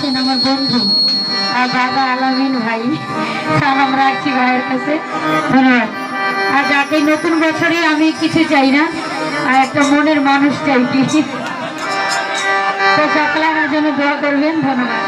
আছেন আমার বন্ধু। আর দাদা আলামিন ভাই সালাম রাখছি ভাইয়ের কাছে। ধন্যবাদ। আর যাকে নতুন বছরে আমি কিছু চাই না, আর একটা মনের মানুষ চাই কি তো সকলে আমার জন্য দোয়া করবেন, ধন্যবাদ।